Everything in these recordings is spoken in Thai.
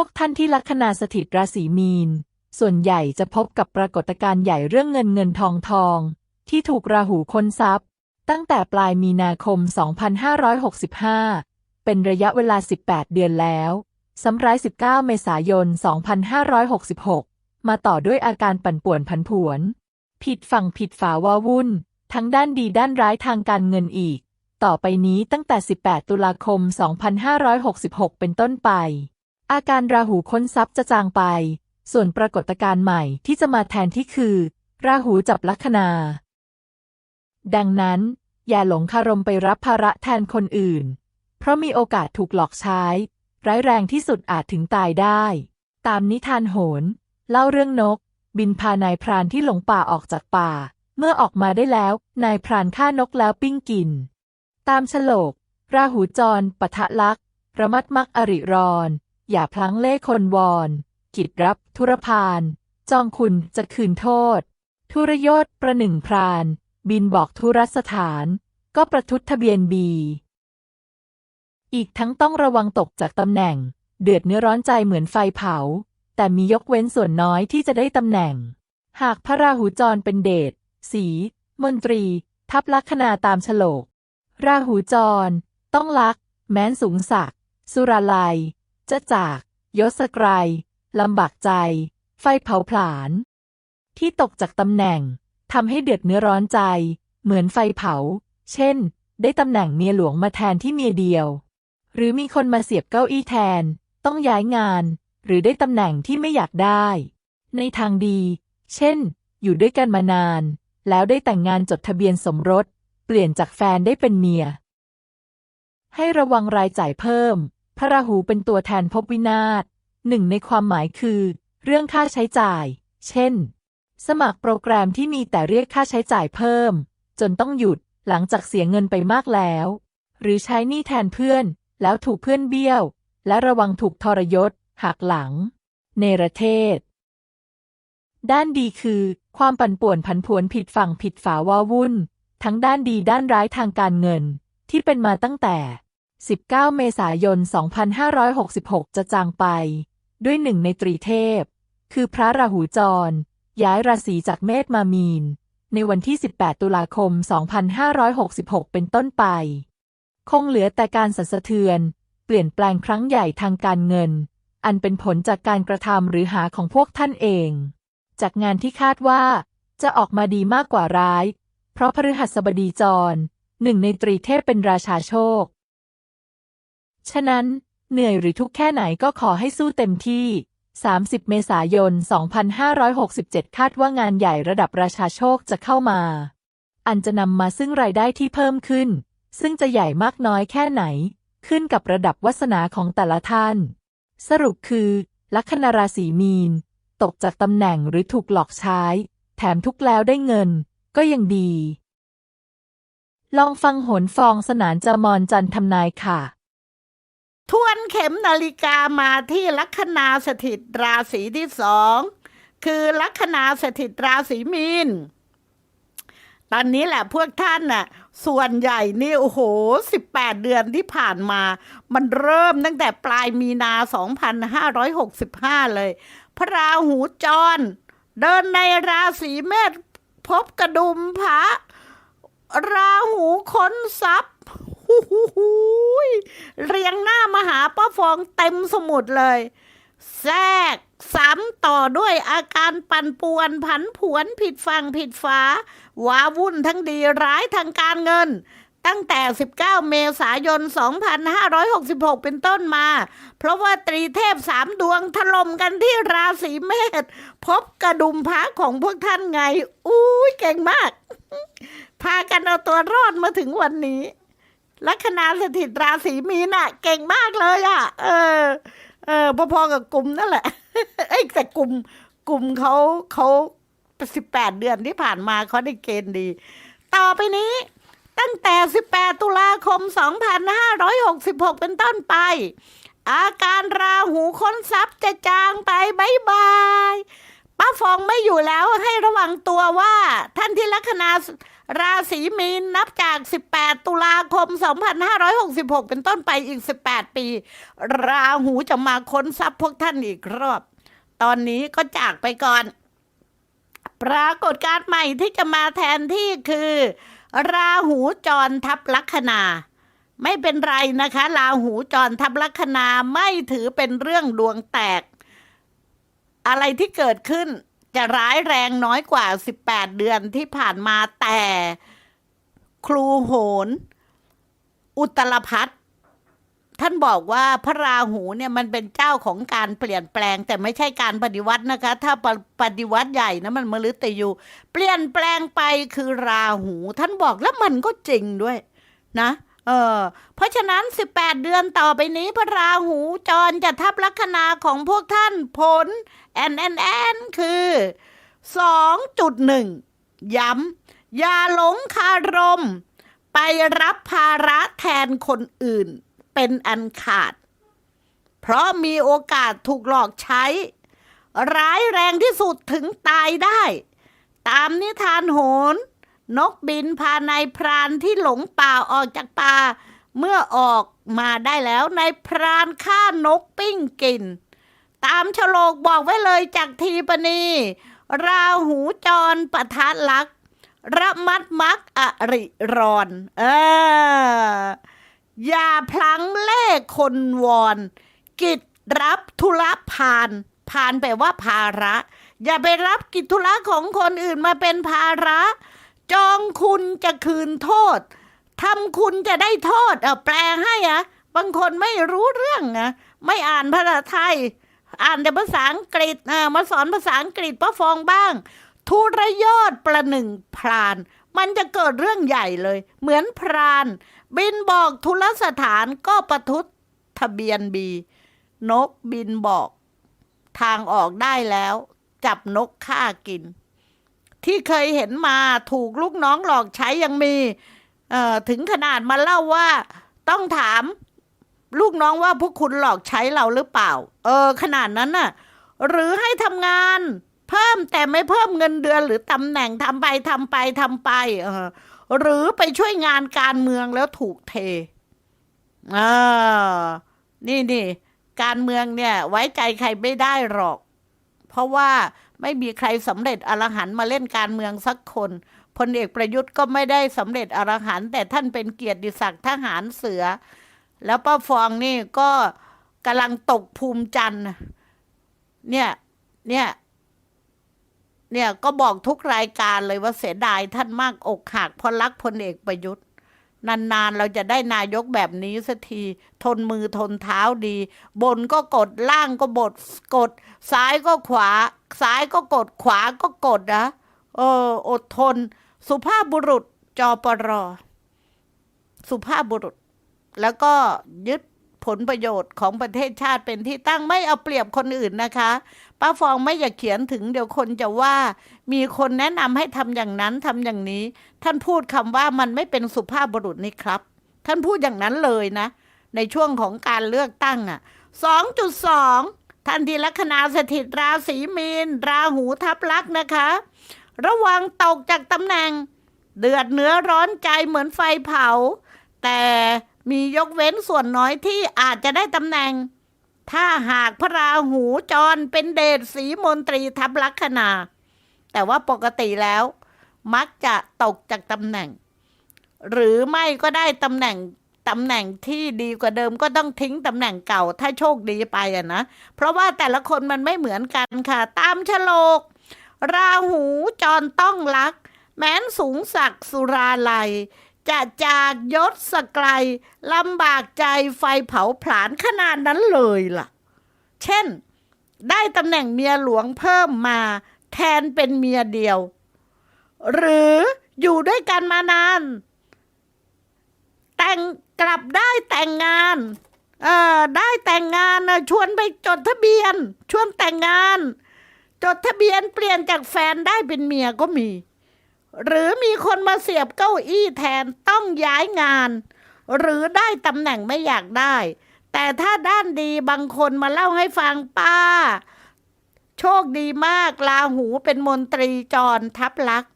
วกท่านที่ลัคนาสถิตราศีมีน ส่วนใหญ่จะพบกับปรากฏการณ์ใหญ่เรื่องเงินเงินทองทอง ที่ถูกราหูค้นทรัพย์ ตั้งแต่ปลายมีนาคม 2565 เป็นระยะเวลา 18 เดือนแล้วสำหรับ19 เมษายน 2566 มาต่อด้วยอาการปั่นป่วนผันผวน ผิดฝั่งผิดฝาวาวุ่น ทั้งด้านดีด้านร้ายทางการเงินอีก ต่อไปนี้ตั้งแต่ 18 ตุลาคม 2566 เป็นต้นไป อาการราหูค้นทรัพย์จะจางไป ส่วนปรากฏการณ์ใหม่ที่จะมาแทนที่คือ ราหูจับลัคนา ดังนั้น อย่าหลงคารมไปรับภาระแทนคนอื่น เพราะมีโอกาสถูกหลอกใช้ ร้ายแรงที่สุดอาจถึงตายได้ ตามนิทานโหน เล่าเรื่องนก บินพานายพรานที่หลงป่าออกจากป่า เมื่อออกมาได้แล้ว นายพรานฆ่านกแล้วปิ้งกิน ตามฉลก ราหูจรปะทะลักระมัดมักอริรอน อย่าพลั้งเล่คนวอน กิจรับธุรพาน จองคุณจะคืนโทษ ทุรยศประหนึ่งพราน บินบอกทุรสถาน ก็ประทุษทะเบียนบี อีกทั้งต้องระวังตกจากตำแหน่ง เดือดเนื้อร้อนใจเหมือนไฟเผา แต่มียกเว้นส่วนน้อยที่จะได้ตำแหน่ง หากพระราหูจรเป็นเดชสี มนตรี ทับลัคนาตามฉลก ราหูจร ต้องลัก แม้นสูงศักสุราลัย จะจากยศไกรลำบากใจ ไฟเผาผลาญที่ตกจากตำแหน่งทำให้เดือดเนื้อร้อนใจ เหมือนไฟเผา เช่น ได้ตำแหน่งเมียหลวงมาแทนที่เมียเดียว หรือมีคนมาเสียบเก้าอี้แทน ต้องย้ายงาน หรือได้ตำแหน่งที่ไม่อยากได้ ในทางดี เช่น อยู่ด้วยกันมานาน แล้วได้แต่งงานจดทะเบียนสมรส เปลี่ยนจากแฟนได้เป็นเมีย ให้ระวังรายจ่ายเพิ่ม พระราหูเป็นตัวแทนภพวินาศหนึ่งในความหมายคือ เรื่องค่าใช้จ่าย เช่น สมัครโปรแกรมที่มีแต่เรียกค่าใช้จ่ายเพิ่ม จนต้องหยุดหลังจากเสียเงินไปมากแล้ว หรือใช้หนี้แทนเพื่อน แล้วถูกเพื่อนเบี้ยว และระวังถูกทรยศหักหลังเนประเทศ ด้านดีคือ ความปั่นป่วนผันผวนผิดฝั่งผิดฝาว่าวุ่น ทั้งด้านดีด้านร้ายทางการเงิน ที่เป็นมาตั้งแต่ 19 เมษายน 2566 จะจางไป ด้วยหนึ่งในตรีเทพ คือพระราหูจร ย้ายราศีจากเมษมามีน ในวันที่ 18 ตุลาคม 2566 เป็นต้นไป คงเหลือแต่การสั่นสะเทือน เปลี่ยนแปลงครั้งใหญ่ทางการเงิน อันเป็นผลจากการกระทำหรือหาของพวกท่านเอง จากงานที่คาดว่าจะออกมาดีมากกว่าร้าย เพราะพฤหัสบดีจรหนึ่งในตรีเทพเป็นราชาโชค ฉะนั้น เหนื่อยหรือทุกข์แค่ไหนก็ขอให้สู้เต็มที่ 30 เมษายน 2567 คาดว่างานใหญ่ระดับราชาโชคจะเข้ามา อันจะนำมาซึ่งรายได้ที่เพิ่มขึ้น ซึ่งจะใหญ่มากน้อยแค่ไหน ขึ้นกับระดับวาสนาของแต่ละท่าน สรุปคือ ลัคนาราศีมีน ตกจากตำแหน่งหรือถูกหลอกใช้ แถมทุกแล้วได้เงิน ก็ยังดี ลองฟังโหนฟองสนานจามอนจันทำนายค่ะ ทวนเข็มนาฬิกามาที่ลัคนาสถิตราศีที่สองคือลัคนาสถิตราศีมีน ตอนนี้แหละพวกท่านน่ะส่วนใหญ่นี่โอ้โหสิบแปดเดือนที่ผ่านมา มันเริ่มตั้งแต่ปลายมีนาสองพันห้าร้อยหกสิบห้าเลย พระราหูจร เดินในราศีเมษพบกระดุมพระ ราหูค้นทรัพย์ หูหูหูเรียงหน้ามาหาป้าฟองเต็มสมุดเลย แทรกซ้ำต่อด้วยอาการปั่นป่วนผันผวนผิดฝั่งผิดฝาว้าวุ่นทั้งดีร้ายทางการเงิน ตั้งแต่ 19 เมษายน 2566 เป็นต้นมา เพราะว่าตรีเทพสามดวงถล่มกันที่ราศีเมษพบกระดุมพระของพวกท่านไง อุ้ยเก่งมาก พากันเอาตัวรอดมาถึงวันนี้ ลัคนาสถิตราศีมีนอะเก่งมากเลยอะเออ เออพอๆกับกลุ่มนั่นแหละเอ้แต่กลุ่มกลุ่มเขาเขาสิบแปดเดือนที่ผ่านมาเขาได้เกณฑ์ดี ต่อไปนี้ ตั้งแต่ 18 ตุลาคม 2566 เป็นต้นไป อาการราหูค้นทรัพย์จะจางไปบายบายป้าฟองไม่อยู่แล้วให้ระวังตัวว่าท่านที่ลัคนา ราศีมีนนับจาก 18 ตุลาคม 2566 เป็นต้นไปอีก 18 ปี ราหูจะมาค้นทรัพย์พวกท่านอีกรอบ ตอนนี้ก็จากไปก่อน ปรากฏการณ์ใหม่ที่จะมาแทนที่คือ ราหูจรทับลัคนาไม่เป็นไรนะคะ ราหูจรทับลัคนาไม่ถือเป็นเรื่องดวงแตก อะไรที่เกิดขึ้น จะร้ายแรงน้อยกว่า 18 เดือนที่ผ่านมาแต่ครูโหน อุตรพัฒท่านบอกว่าพระราหูเนี่ยมันเป็นเจ้าของการเปลี่ยนแปลง แต่ไม่ใช่การปฏิวัตินะคะ ถ้าปปฏิวัติใหญ่นะมันมฤตยูเปลี่ยนแปลงไปคือราหู ท่านบอกแล้วมันก็จริงด้วยนะเออเพราะฉะนั้น 18 เดือนต่อไปนี้ พระราหูจรจะทับลัคนาของพวกท่านผล แอนแอนแอนคือ 2.1 ย้ำอย่าหลงคารม ไปรับภาระแทนคนอื่น เป็นอันขาด เพราะมีโอกาสถูกหลอกใช้ ร้ายแรงที่สุดถึงตายได้ ตามนิทานโหน นกบินพานายพรานที่หลงป่าออกจากป่า เมื่อออกมาได้แล้วนายพรานฆ่านกปิ้งกิน ตามฉลกบอกไว้เลยจากทีปณีราหูจรปะทะลัก ระมัดมักอริรอน เออ อย่าพลังเล่คนวอน กิจรับธุระพานพานแปลว่าภาระ อย่าไปรับกิจธุระของคนอื่นมาเป็นภาระ จองคุณจะคืนโทษทำคุณจะได้โทษ เออแปลให้อะบางคนไม่รู้เรื่องนะไม่อ่านภาษาไทย อ่านแต่ภาษาอังกฤษมาสอนภาษาอังกฤษป้าฟองบ้าง ทุรยอดประหนึ่งพราน มันจะเกิดเรื่องใหญ่เลย เหมือนพราน บินบอกทุลสถานก็ประทุษทะเบียนบี นกบินบอก ทางออกได้แล้ว จับนกฆ่ากิน ที่เคยเห็นมาถูกลูกน้องหลอกใช้ยังมีถึงขนาดมาเล่าว่า ต้องถาม ลูกน้องว่าพวกคุณหลอกใช้เราหรือเปล่า เออ ขนาดนั้นน่ะ หรือให้ทำงานเพิ่มแต่ไม่เพิ่มเงินเดือนหรือตำแหน่งทำไปทำไปทำไปเออหรือไปช่วยงานการเมืองแล้วถูกเทอ่านี่นี่การเมืองเนี่ย ไว้ใจใครไม่ได้หรอก เพราะว่าไม่มีใครสำเร็จอรหันมาเล่นการเมืองสักคนพลเอกประยุทธ์ก็ไม่ได้สำเร็จอรหันแต่ท่านเป็นเกียรติศักดิ์ทหารเสือ แล้วป้าฟองนี่ก็กำลังตกภูมิจันทร์เนี่ยเนี่ยเนี่ยก็บอกทุกรายการเลยว่าเสียดายท่านมากอกหักเพราะรักพลเอกประยุทธ์ นานๆ เราจะได้นายกแบบนี้สักที ทนมือทนเท้าดี บนก็กดล่างก็บดกด ซ้ายก็ขวา ซ้ายก็กดขวาก็กดนะเอออดทน สุภาพบุรุษจอปรสุภาพบุรุษ แล้วก็ยึดผลประโยชน์ของประเทศชาติเป็นที่ตั้งไม่เอาเปรียบคนอื่นนะคะ ป้าฟองไม่อยากเขียนถึงเดี๋ยวคนจะว่า มีคนแนะนำให้ทำอย่างนั้นทำอย่างนี้ ท่านพูดคำว่ามันไม่เป็นสุภาพบุรุษนี่ครับ ท่านพูดอย่างนั้นเลยนะ ในช่วงของการเลือกตั้งอะ2.2ท่านที่ลัคนาสถิตราศีมีน ราหูทับลักษ์นะคะ ระวังตกจากตำแหน่ง เดือดเนื้อร้อนใจเหมือนไฟเผา แต่ มียกเว้นส่วนน้อยที่อาจจะได้ตำแหน่ง ถ้าหากพระราหูจรเป็นเดชสีมนตรีทับลัคนา แต่ว่าปกติแล้ว มักจะตกจากตำแหน่ง หรือไม่ก็ได้ตำแหน่งตำแหน่งที่ดีกว่าเดิมก็ต้องทิ้งตำแหน่งเก่า ถ้าโชคดีไปอะนะ เพราะว่าแต่ละคนมันไม่เหมือนกันค่ะ ตามฉลก ราหูจรต้องรัก แม้นสูงศักดิ์สุราลัย จะจากยศสกไกลลำบากใจไฟเผาผลาญขนาดนั้นเลยล่ะ เช่น ได้ตำแหน่งเมียหลวงเพิ่มมา แทนเป็นเมียเดียว หรืออยู่ด้วยกันมานาน แต่งกลับได้แต่งงานเออได้แต่งงานชวนไปจดทะเบียน ชวนแต่งงาน จดทะเบียนเปลี่ยนจากแฟนได้เป็นเมียก็มี หรือมีคนมาเสียบเก้าอี้แทนต้องย้ายงาน หรือได้ตำแหน่งไม่อยากได้ แต่ถ้าด้านดีบางคนมาเล่าให้ฟังป้า โชคดีมากลาหูเป็นมนตรีจรทับลักษ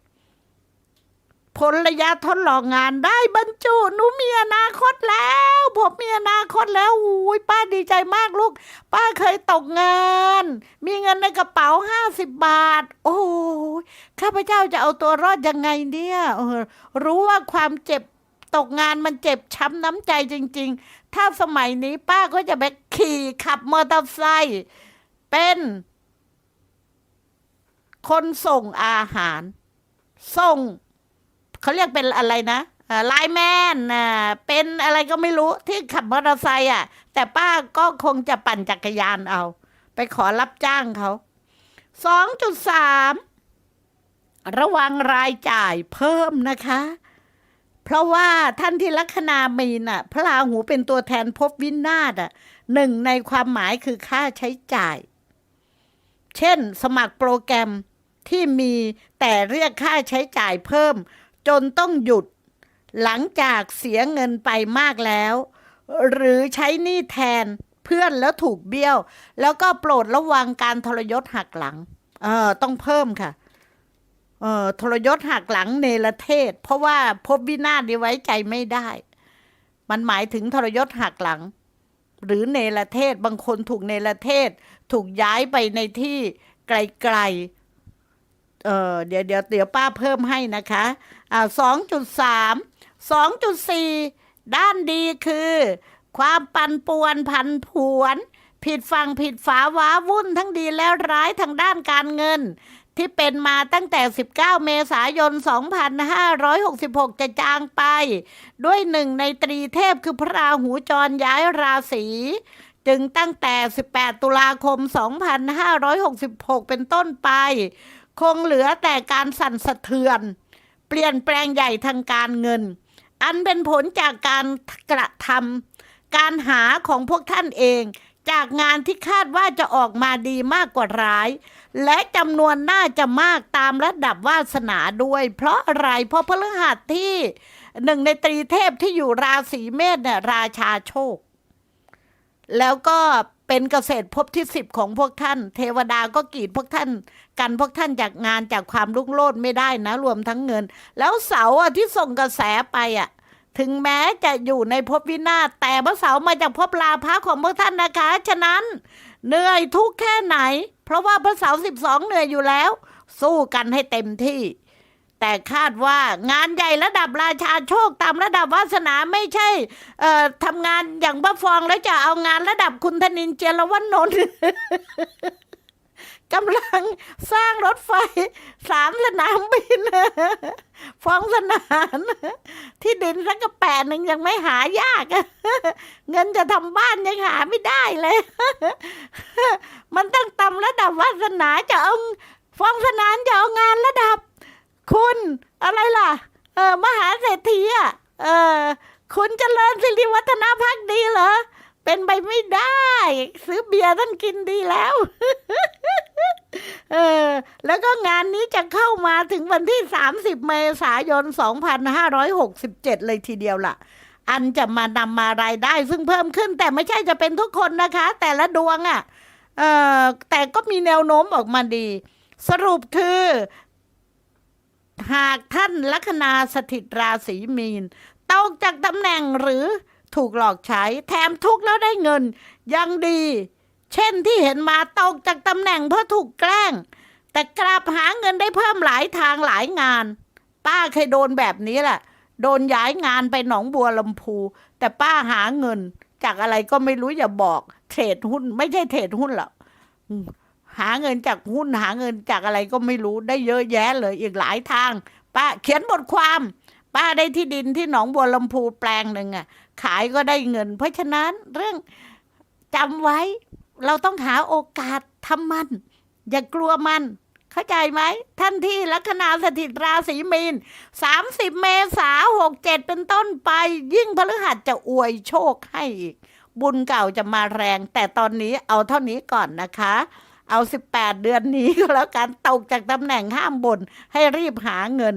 ผลระยะทดลองงานได้บรรจุหนูมีอนาคตแล้วผมมีอนาคตแล้วอุ้ยป้าดีใจมากลูก ป้าเคยตกงาน มีเงินในกระเป๋าห้าสิบบาท โอ้ยข้าพเจ้าจะเอาตัวรอดยังไงเนี่ยรู้ว่าความเจ็บตกงานมันเจ็บช้ำน้ำใจจริง ๆ ถ้าสมัยนี้ป้าก็จะไปขี่ขับมอเตอร์ไซค์เป็น คนส่งอาหาร ส่ง เขาเรียกเป็นอะไรนะไลแมนน่ะเป็นอะไรก็ไม่รู้ที่ขับมอเตอร์ไซค์อะ แต่ป้าก็คงจะปั่นจักรยานเอา ไปขอรับจ้างเขาสองจุดสามระวังรายจ่ายเพิ่มนะคะ เพราะว่าท่านที่ลัคนามีน่ะ พระราหูเป็นตัวแทนภพวินาศอะหนึ่งในความหมายคือค่าใช้จ่าย เช่น สมัครโปรแกรมที่มีแต่เรียกค่าใช้จ่ายเพิ่ม จนต้องหยุด หลังจากเสียเงินไปมากแล้ว หรือใช้หนี้แทนเพื่อนแล้วถูกเบี้ยว แล้วก็โปรดระวังการทรยศหักหลัง เออต้องเพิ่มค่ะ เออทรยศหักหลังเนรเทศ เพราะว่าพบวินาศไว้ใจไม่ได้ มันหมายถึงทรยศหักหลัง หรือเนรเทศบางคนถูกเนรเทศ ถูกย้ายไปในที่ไกลๆ เออเดี๋ยวเดี๋ยวเดี๋ยวป้าเพิ่มให้นะคะอ่าสองจุดสามสองจุดสี่ด้านดีคือ ความปั่นป่วนผันผวน ผิดฝั่งผิดฝาว้าวุ่นทั้งดีและร้ายทางด้านการเงิน ที่เป็นมาตั้งแต่ 19 เมษายน 2566 จะจางไป ด้วยหนึ่งในตรีเทพคือพระราหูจรย้ายราศีจึงตั้งแต่ 18 ตุลาคม 2566 เป็นต้นไป คงเหลือแต่การสั่นสะเทือน เปลี่ยนแปลงใหญ่ทางการเงิน อันเป็นผลจากการกระทำการหาของพวกท่านเอง จากงานที่คาดว่าจะออกมาดีมากกว่าร้าย และจำนวนน่าจะมากตามระดับวาสนาด้วย เพราะอะไรเพราะพฤหัสที่หนึ่งในตรีเทพที่อยู่ราศีเมษเนี่ยราชาโชค แล้วก็ เป็นเกษตรภพที่สิบของพวกท่าน เทวดาก็กีดพวกท่าน กันพวกท่านจากงานจากความรุ่งโรจน์ไม่ได้นะ รวมทั้งเงิน แล้วเสาอะที่ส่งกระแสไปอะ ถึงแม้จะอยู่ในภพวินาศแต่พระเสามาจากภพลาภะของพวกท่านนะคะ ฉะนั้น เหนื่อยทุกแค่ไหน เพราะว่าพระเสาร์สิบสองเหนื่อยอยู่แล้ว สู้กันให้เต็มที่ แต่คาดว่างานใหญ่ระดับราชาโชคตามระดับวาสนาไม่ใช่ เอ่อทำงานอย่างบ้าฟองแล้วจะเอางานระดับคุณธนินเจรวันนนท์กำลังสร้างรถไฟสามสนามบินฟ้องสนานที่ดินสักกระแปะหนึ่งยังไม่หายาก เงินจะทำบ้านยังหาไม่ได้เลย มันต้องตำระดับวาสนาจะเอาฟ้องสนานจะเอางานระดับ คุณอะไรล่ะ เออมหาเศรษฐีอะเออคุณเจริญสิริวัฒนาพักดีเหรอ เป็นไปไม่ได้ ซื้อเบียร์ท่านกินดีแล้ว เออ แล้วก็งานนี้จะเข้ามาถึงวันที่ 30 เมษายน 2567 เลยทีเดียวล่ะ อันจะมานำมารายได้ซึ่งเพิ่มขึ้น แต่ไม่ใช่จะเป็นทุกคนนะคะ แต่ละดวงอะ่ะ เออแต่ก็มีแนวโน้มออกมาดี สรุปคือ หากท่านลัคนาสถิตราศีมีนตกจากตำแหน่งหรือถูกหลอกใช้แถมทุกข์แล้วได้เงิน ยังดี เช่นที่เห็นมาตกจากตำแหน่งเพราะถูกแกล้ง แต่กลับหาเงินได้เพิ่มหลายทางหลายงาน ป้าเคยโดนแบบนี้แหละโดนย้ายงานไปหนองบัวลำพู แต่ป้าหาเงิน จากอะไรก็ไม่รู้อย่าบอก เทรดหุ้น ไม่ใช่เทรดหุ้นหรอก หาเงินจากหุ้นหาเงินจากอะไรก็ไม่รู้ได้เยอะแยะเลยอีกหลายทาง ป้าเขียนบทความ ป้าได้ที่ดินที่หนองบัวลำพูแปลงหนึ่งอะ ขายก็ได้เงิน เพราะฉะนั้นเรื่องจำไว้ เราต้องหาโอกาสทำมัน อย่ากลัวมัน เข้าใจไหม ท่านที่ลัคนาสถิตราศีมีน30 เมษาหกเจ็ดเป็นต้นไป ยิ่งพฤหัสจะอวยโชคให้อีก บุญเก่าจะมาแรง แต่ตอนนี้เอาเท่านี้ก่อนนะคะ เอา 18 เดือนนี้ก็แล้วกันตกจากตำแหน่งห้ามบนให้รีบหาเงิน